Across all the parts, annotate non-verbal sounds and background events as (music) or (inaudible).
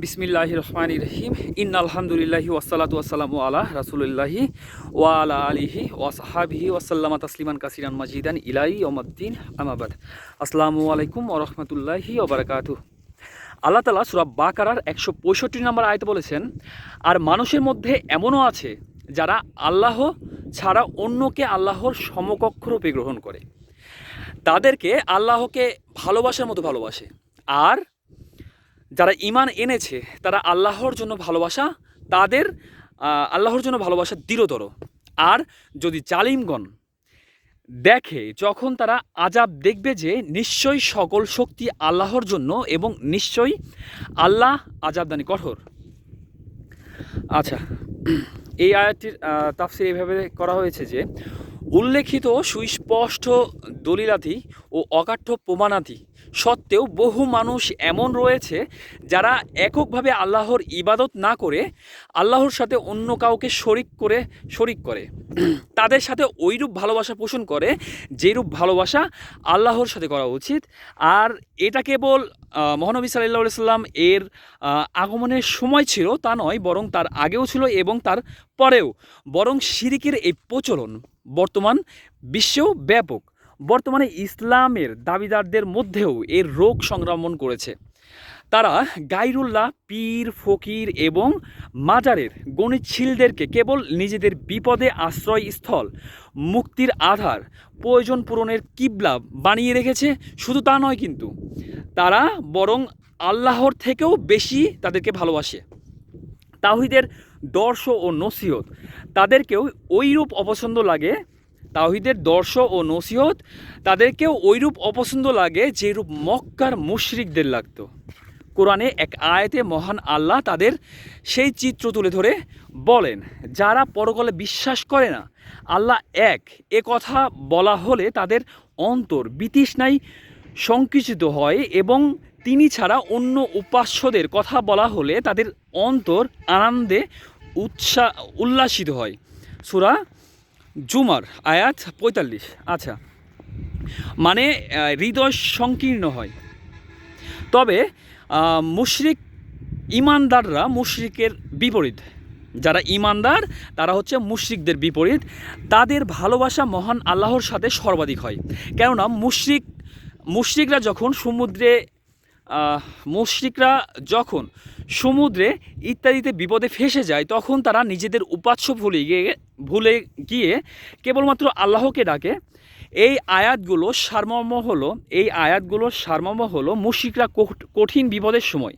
বিসমিল্লাহ রহমান রহিম। ইন আলহামদুলিল্লাহি ওয়াসালাতু ওয়াসালামু আলা রাসুলিল্লাহি ওয়া আলা আলিহি ওয়া সাহাবিহি ওয়াসাল্লামা তাসলিমান কাসিরান মাজিদান ইলাই ওমদ্দিন আমাবাদ আসসালামু আলাইকুম ও রাহমাতুল্লাহি ওয়া বারাকাতুহু। আল্লাহ তালা সুরা বাকারার একশো পঁয়ষট্টি নম্বর আয়তে বলেছেন, আর মানুষের মধ্যে এমনও আছে যারা আল্লাহ ছাড়া অন্যকে আল্লাহর সমকক্ষ রূপে গ্রহণ করে। তাদেরকে আল্লাহকে ভালোবাসার মতো ভালোবাসে। আর যারা ইমান এনেছে, তারা আল্লাহর জন্য ভালোবাসা, তাদের আল্লাহর জন্য ভালোবাসা দৃঢ়তর। আর যদি জালিমগণ দেখে, যখন তারা আজাব দেখবে যে নিশ্চয়ই সকল শক্তি আল্লাহর জন্য এবং নিশ্চয়ই আল্লাহ আজাবদানি কঠোর। আচ্ছা এই আয়াতটির তাফসির এইভাবে করা হয়েছে যে, উল্লেখিত সুস্পষ্ট দলিলাতি ও অকাঠ্য প্রমাণাতি সত্ত্বেও বহু মানুষ এমন রয়েছে যারা এককভাবে আল্লাহর ইবাদত না করে আল্লাহর সাথে অন্য কাউকে শরিক করে শরিক করে। (clears throat) তাদের সাথে ওইরূপ ভালোবাসা পোষণ করে যেরূপ ভালোবাসা আল্লাহর সাথে করা উচিত। আর এটা কেবল মহানবী সাল্লাহ সাল্লাম এর আগমনের সময় ছিল তা নয়, বরং তার আগেও ছিল এবং তার পরেও। বরং শিরিকের এই প্রচলন বর্তমান বিশ্বেও ব্যাপক। বর্তমানে ইসলামের দাবিদারদের মধ্যেও এর রোগ সংক্রমণ করেছে। তারা গাইরুল্লাহ, পীর, ফকির এবং মাজারের গণিতশীলদেরকে কেবল নিজেদের বিপদে আশ্রয়স্থল, মুক্তির আধার, প্রয়োজন পূরণের কিবলা বানিয়ে রেখেছে, শুধু তা নয় কিন্তু, তারা বরং আল্লাহর থেকেও বেশি তাদেরকে ভালোবাসে। তাহিদের দর্শ ও নসিহত তাদেরকেও ওইরূপ অপছন্দ লাগে তাহিদের দর্শ ও নসিহত তাদেরকেও ওইরূপ অপছন্দ লাগে যেরূপ মক্কার মুশরিকদের লাগত। কোরআনে এক আয়াতে মহান আল্লাহ তাদের সেই চিত্র তুলে ধরে বলেন, যারা পরকালে বিশ্বাস করে না, আল্লাহ এক, এ কথা বলা হলে তাদের অন্তর বিতৃষ্ণায় সংকুচিত হয় এবং তিনি ছাড়া অন্য উপাস্যদের কথা বলা হলে তাদের অন্তর আনন্দে উৎসাহ উল্লাসিত হয়। সুরা জুমার আয়াত পঁয়তাল্লিশ আচ্ছা। মানে হৃদয় সংকীর্ণ হয়। তবে মুশরিক ইমানদাররা মুশরিকের বিপরীত। যারা ইমানদার, তারা হচ্ছে মুশরিকদের বিপরীত। তাদের ভালোবাসা মহান আল্লাহর সাথে সর্বাধিক হয়। কেননা, মুশরিক, মুশরিকরা যখন সমুদ্রে মুশরিকরা যখন সমুদ্রে ইত্যাদিতে বিপদে ফেসে যায়, তখন তারা নিজেদের উপাস্য ভুলে গিয়ে ভুলে গিয়ে কেবলমাত্র আল্লাহকে ডাকে। এই আয়াতগুলো সারমর্ম হলো, এই আয়াতগুলোর সারমর্ম হলো মুশরিকরা কোঠ- কঠিন বিপদের সময়।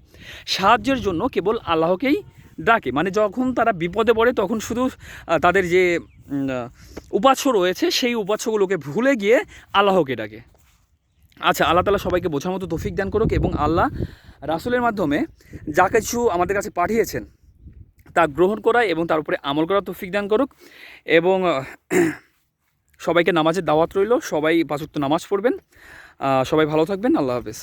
সাহায্যের জন্য কেবল আল্লাহকেই ডাকে। মানে যখন তারা বিপদে পড়ে, তখন শুধু তাদের যে উপাস্য রয়েছে, সেই উপাস্যগুলোকে ভুলে গিয়ে আল্লাহকে ডাকে। আচ্ছা আল্লাহ তালা সবাইকে বোঝার মতো তৌফিক দান করুক এবং আল্লাহ রাসুলের মাধ্যমে যা কিছু আমাদের কাছে পাঠিয়েছেন তা গ্রহণ করা এবং তার উপরে আমল করা তৌফিক দান করুক এবং সবাইকে নামাজের দাওয়াত রইল। সবাই পাঁচক্ত নামাজ পড়বেন। সবাই ভালো থাকবেন। আল্লাহ হাফেজ।